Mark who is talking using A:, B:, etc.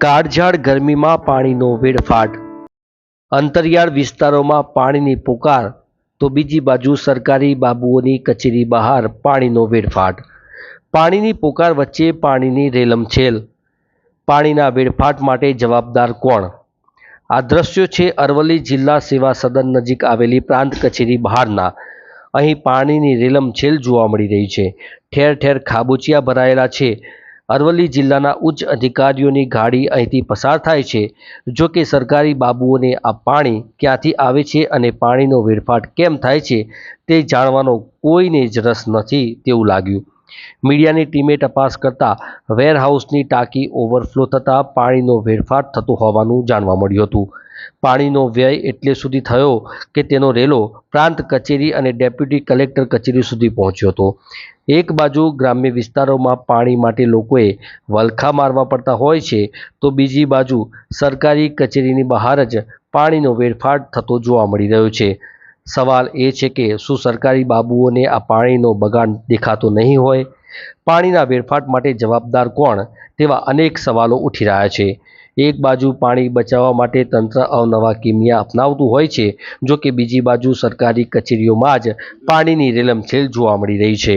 A: કાળઝાળ ગરમીમાં પાણીનો વેડફાટ. અંતરિયાળ વિસ્તારોમાં પાણીની પુકાર, તો બીજી બાજુ સરકારી બાબુઓની કચેરી બહાર પાણીનો વેડફાટ. પાણીની પુકાર વચ્ચે પાણીની રેલમછેલ પાણીના વેડફાટ માટે જવાબદાર કોણ? આ દ્રશ્યો છે અરવલ્લી જિલ્લા સેવા સદન નજીક આવેલી પ્રાંત કચેરી બહારના. અહીં પાણીની રેલમછેલ જોવા મળી રહી છે. ઠેર ઠેર ખાબોચિયા ભરાયેલા છે. અરવલ્લી જિલ્લાના ઉચ્ચ અધિકારીઓની ગાડી અહીંથી પસાર થાય છે. જો કે સરકારી બાબુઓને આ પાણી ક્યાંથી આવે છે અને પાણીનો વેડફાટ કેમ થાય છે તે જાણવાનો કોઈને જ રસ નથી તેવું લાગ્યું. મીડિયાની ટીમે તપાસ કરતા વેરહાઉસની ટાંકી ઓવરફ્લો થતાં પાણીનો વેડફાટ થતો હોવાનું જાણવા મળ્યું હતું. પાણીનો વ્યય એટલે સુધી થયો કે તેનો રેલો પ્રાંત કચેરી અને ડેપ્યુટી કલેક્ટર કચેરી સુધી પહોંચ્યો હતો. એક બાજુ ગ્રામ્ય વિસ્તારોમાં પાણી માટે લોકોએ વલખા મારવા પડતા હોય છે, તો બીજી બાજુ સરકારી કચેરીની બહાર જ પાણીનો વેડફાટ થતો જોવા મળી રહ્યો છે. સવાલ એ છે કે શું સરકારી બાબુઓને આ પાણીનો બગાડ દેખાતો નહીં હોય? પાણીના વેડફાટ માટે જવાબદાર કોણ? તેવા અનેક સવાલો ઉઠી રહ્યા છે. એક બાજુ પાણી બચાવવા માટે તંત્ર અવનવા કિમિયા અપનાવતું હોય છે, જો કે બીજી બાજુ સરકારી કચેરીઓમાં જ પાણીની રેલમછેલ જોવા મળી રહી છે.